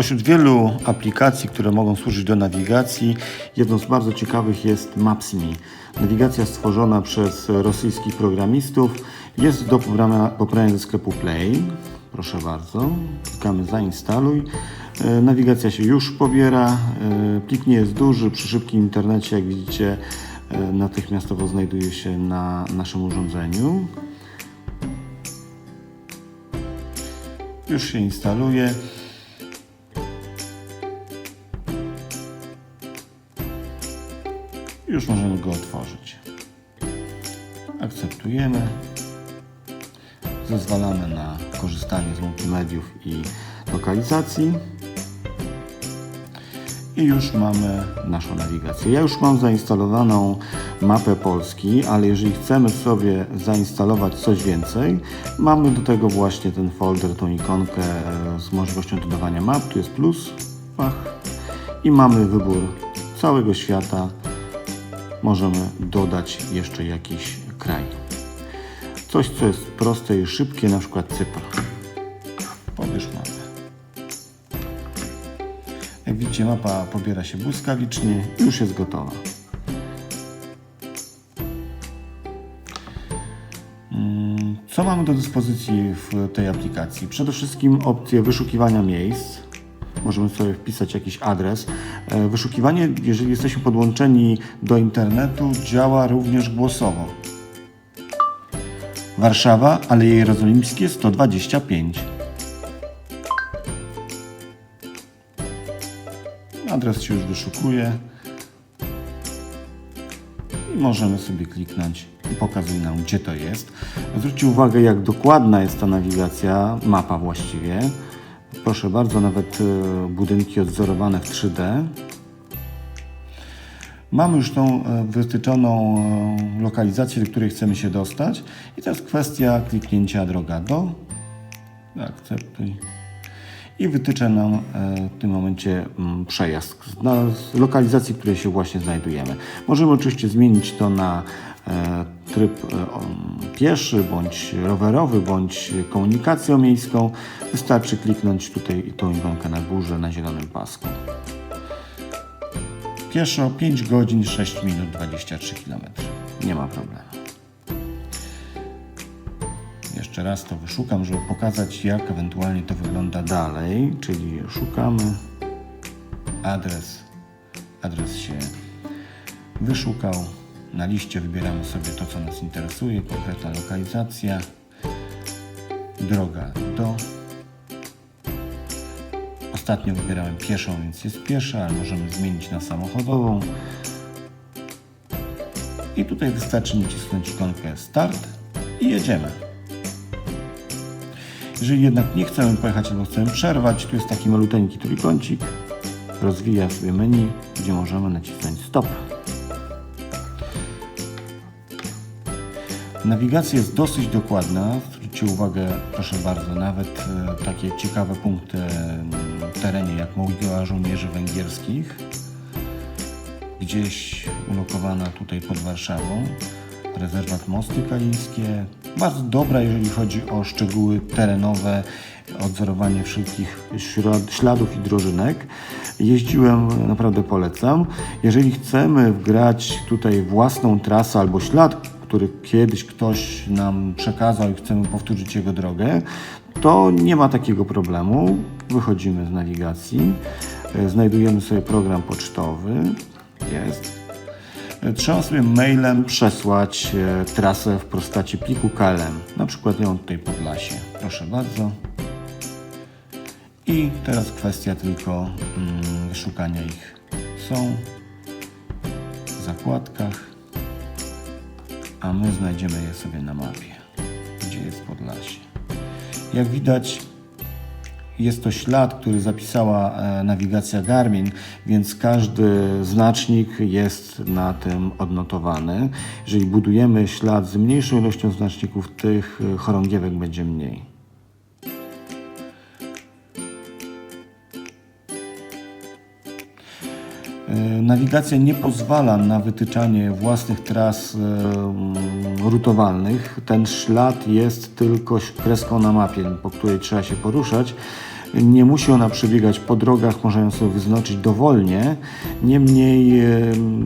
Spośród wielu aplikacji, które mogą służyć do nawigacji, jedną z bardzo ciekawych jest Maps.me. Nawigacja stworzona przez rosyjskich programistów jest do pobrania, pobrania ze sklepu Play. Proszę bardzo, klikamy zainstaluj. E, Nawigacja się już pobiera. E, Plik nie jest duży, przy szybkim internecie, jak widzicie, e, natychmiastowo znajduje się na naszym urządzeniu. Już się instaluje. Już możemy go otworzyć. Akceptujemy. Zezwalamy na korzystanie z multimediów i lokalizacji. I już mamy naszą nawigację. Ja już mam zainstalowaną mapę Polski, ale jeżeli chcemy sobie zainstalować coś więcej, mamy do tego właśnie ten folder, tą ikonkę e, z możliwością dodawania map. Tu jest plus, pach, i mamy wybór całego świata. Możemy dodać jeszcze jakiś kraj. Coś, co jest proste i szybkie, na przykład Cypr. Pobierz mapę. Jak widzicie, mapa pobiera się błyskawicznie i już jest gotowa. Mm, Co mamy do dyspozycji w tej aplikacji? Przede wszystkim opcję wyszukiwania miejsc. Możemy sobie wpisać jakiś adres. E, Wyszukiwanie, jeżeli jesteśmy podłączeni do internetu, działa również głosowo. Warszawa, Aleje Jerozolimskie 125. Adres się już wyszukuje. I możemy sobie kliknąć i pokazuje nam, gdzie to jest. Zwróćcie uwagę, jak dokładna jest ta nawigacja, mapa właściwie. Proszę bardzo, nawet e, budynki odwzorowane w 3D. Mamy już tą e, wytyczoną e, lokalizację, do której chcemy się dostać. I teraz kwestia kliknięcia droga do. Akceptuj. I wytyczę nam e, w tym momencie mm, przejazd z- lokalizacji, w której się właśnie znajdujemy. Możemy oczywiście zmienić to na e, tryb e, pieszy, bądź rowerowy, bądź komunikacją miejską. Wystarczy kliknąć tutaj tą ikonkę na górze na zielonym pasku. Pieszo 5 godzin 6 minut 23 km. Nie ma problemu. Jeszcze raz to wyszukam, żeby pokazać jak ewentualnie to wygląda dalej. Czyli szukamy adres. Adres się wyszukał. Na liście wybieramy sobie to, co nas interesuje, konkretna lokalizacja, droga do. Ostatnio wybierałem pieszą, więc jest piesza, ale możemy zmienić na samochodową. I tutaj wystarczy nacisnąć ikonkę Start i jedziemy. Jeżeli jednak nie chcemy pojechać albo chcemy przerwać, tu jest taki maluteńki trójkącik. Rozwija sobie menu, gdzie możemy nacisnąć Stop. Nawigacja jest dosyć dokładna. Zwróćcie uwagę, proszę bardzo, nawet e, takie ciekawe punkty w terenie, jak mogiła żołnierzy węgierskich, gdzieś ulokowana tutaj pod Warszawą. Rezerwat Mosty Kalińskie. Bardzo dobra, jeżeli chodzi o szczegóły terenowe, odzorowanie wszelkich śladów i drożynek. Jeździłem, naprawdę polecam. Jeżeli chcemy wgrać tutaj własną trasę albo ślad, który kiedyś ktoś nam przekazał i chcemy powtórzyć jego drogę, to nie ma takiego problemu. Wychodzimy z nawigacji, e, znajdujemy sobie program pocztowy. Jest. Trzeba sobie mailem przesłać e, trasę w postaci pliku KLM. Na przykład ją tutaj Podlasie. Proszę bardzo. I teraz kwestia tylko mm, szukania ich. Są w zakładkach, a my znajdziemy je sobie na mapie, gdzie jest Podlasie. Jak widać, jest to ślad, który zapisała e, nawigacja Garmin, więc każdy znacznik jest na tym odnotowany. Jeżeli budujemy ślad z mniejszą ilością znaczników, tych e, chorągiewek będzie mniej. E, Nawigacja nie pozwala na wytyczanie własnych tras mm, rutowalnych. Ten ślad jest tylko kreską na mapie, po której trzeba się poruszać. Nie musi ona przebiegać po drogach, można ją sobie wyznaczyć dowolnie. Niemniej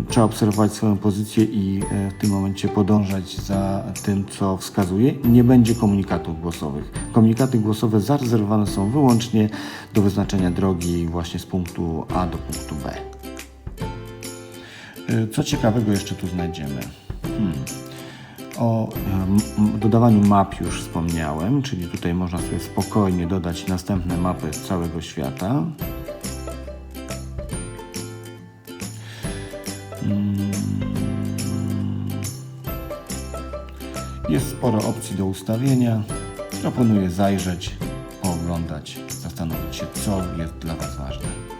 trzeba obserwować swoją pozycję i e, w tym momencie podążać za tym, co wskazuje. Nie będzie komunikatów głosowych. Komunikaty głosowe zarezerwowane są wyłącznie do wyznaczenia drogi właśnie z punktu A do punktu B. E, Co ciekawego jeszcze tu znajdziemy? Hmm. O dodawaniu map już wspomniałem, czyli tutaj można sobie spokojnie dodać następne mapy całego świata. Mm. Jest sporo opcji do ustawienia. Proponuję zajrzeć, pooglądać, zastanowić się, co jest dla Was ważne.